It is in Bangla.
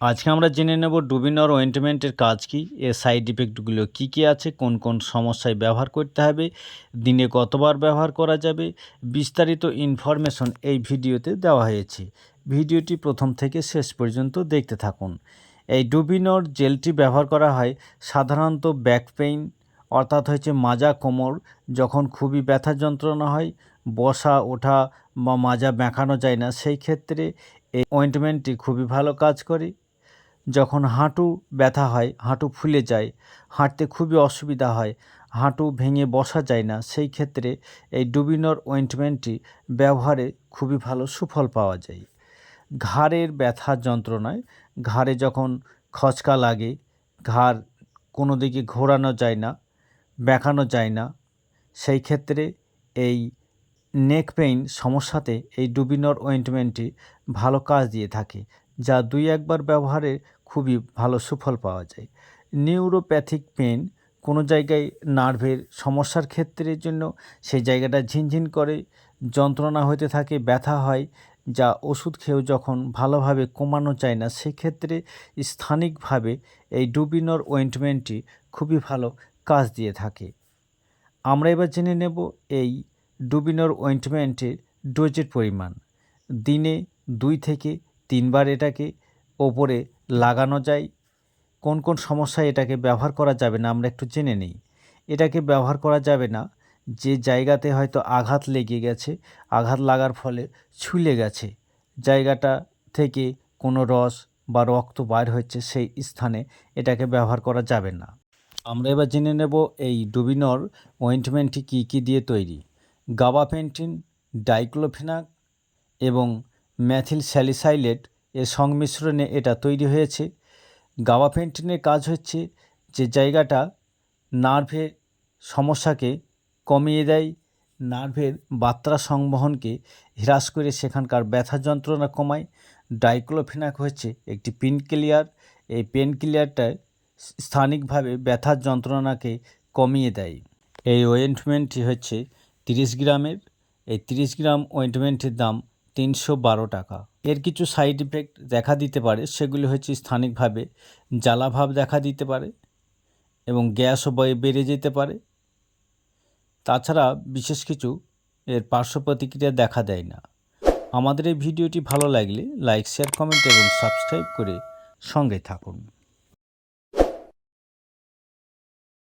আজকে আমরা জেনে নেব ডুবিনর ওয়েন্টমেন্টের কাজ কি, এর সাইড ইফেক্টগুলো কি কি আছে, কোন কোন সমস্যায় ব্যবহার করতে হবে, দিনে কতবার ব্যবহার করা যাবে, বিস্তারিত ইনফরমেশন এই ভিডিওতে দেওয়া হয়েছে। ভিডিওটি প্রথম থেকে শেষ পর্যন্ত দেখতে থাকুন। এই ডুবিনর জেলটি ব্যবহার করা হয় সাধারণত ব্যাক পেইন অর্থাৎ হচ্ছে মাজা কোমর, যখন খুবই ব্যথা যন্ত্রণা হয়, বসা, ওঠা বা মাজা বেঁকানো যায় না, সেই ক্ষেত্রে এই অয়েন্টমেন্টটি খুবই ভালো কাজ করে। যখন হাঁটু ব্যথা হয়, হাঁটু ফুলে যায়, হাঁটতে খুবই অসুবিধা হয়, হাঁটু ভেঙে বসা যায় না, সেই ক্ষেত্রে এই ডুবিনর ওয়েন্টমেন্টটি ব্যবহারে খুবই ভালো সুফল পাওয়া যায়। ঘাড়ের ব্যথা যন্ত্রণায়, ঘাড়ে যখন খচকা লাগে, ঘাড় কোনো দিকে ঘোরানো যায় না, বেঁকানো যায় না, সেই ক্ষেত্রে এই নেক পেইন সমস্যাতে এই ডুবিনর ওয়েন্টমেন্টটি ভালো কাজ দিয়ে থাকে, যা দুই একবার ব্যবহারে খুবই ভালো সুফল পাওয়া যায়। নিউরোপ্যাথিক পেন কোনো জায়গায় নার্ভের সমস্যার ক্ষেত্রের জন্য সেই জায়গাটা ঝিনঝিন করে, যন্ত্রণা হতে থাকে, ব্যথা হয়, যা ওষুধ খেয়েও যখন ভালোভাবে কমানো যায় না, সেক্ষেত্রে স্থানিকভাবে এই ডুবিনর ওয়েন্টমেন্টটি খুবই ভালো কাজ দিয়ে থাকে। আমরা এবার জেনে নেব এই ডুবিনর ওয়েন্টমেন্টের ডোজের পরিমাণ। দিনে দুই থেকে তিনবার এটাকে ওপরে লাগানো যায়। কোন কোন সমস্যায় এটাকে ব্যবহার করা যাবে না আমরা একটু জেনে নিই। এটাকে ব্যবহার করা যাবে না, যে জায়গাতে হয়তো আঘাত লেগে গেছে, আঘাত লাগার ফলে ছুলে গেছে। জায়গাটা থেকে কোনো রস বা রক্ত বাইর হচ্ছে সেই স্থানে এটাকে ব্যবহার করা যাবে না। আমরা এবার জেনে নেব এই ডুবিনর অয়েন্টমেন্টটি কী কী দিয়ে তৈরি। গাবাপেন্টিন ডাইক্লোফেনাক এবং ম্যাথিল স্যালিসাইলেট এর সংমিশ্রণে এটা তৈরি হয়েছে। গাবাপেন্টিনের কাজ হচ্ছে যে জায়গাটা নার্ভের সমস্যাকে কমিয়ে দেয়, নার্ভের বাত্রা সংবহনকে হ্রাস করে সেখানকার ব্যথা যন্ত্রণা কমায়। ডাইক্লোফেনাক হচ্ছে একটি পেন কিলিয়ার এই পেন কিলিয়ারটায় স্থানিকভাবে ব্যথার যন্ত্রণাকে কমিয়ে দেয়। এই ওয়েন্টমেন্টটি হচ্ছে তিরিশ গ্রামের, এই তিরিশ গ্রাম ওয়েন্টমেন্টের দাম তিনশো বারো টাকা। এর কিছু সাইড ইফেক্ট দেখা দিতে পারে, সেগুলি হচ্ছে স্থানিকভাবে জ্বালাভাব দেখা দিতে পারে এবং গ্যাসও বয়ে বেড়ে যেতে পারে। তাছাড়া বিশেষ কিছু এর পার্শ্ব প্রতিক্রিয়া দেখা দেয় না। আমাদের এই ভিডিওটি ভালো লাগলে লাইক শেয়ার কমেন্ট এবং সাবস্ক্রাইব করে সঙ্গে থাকুন।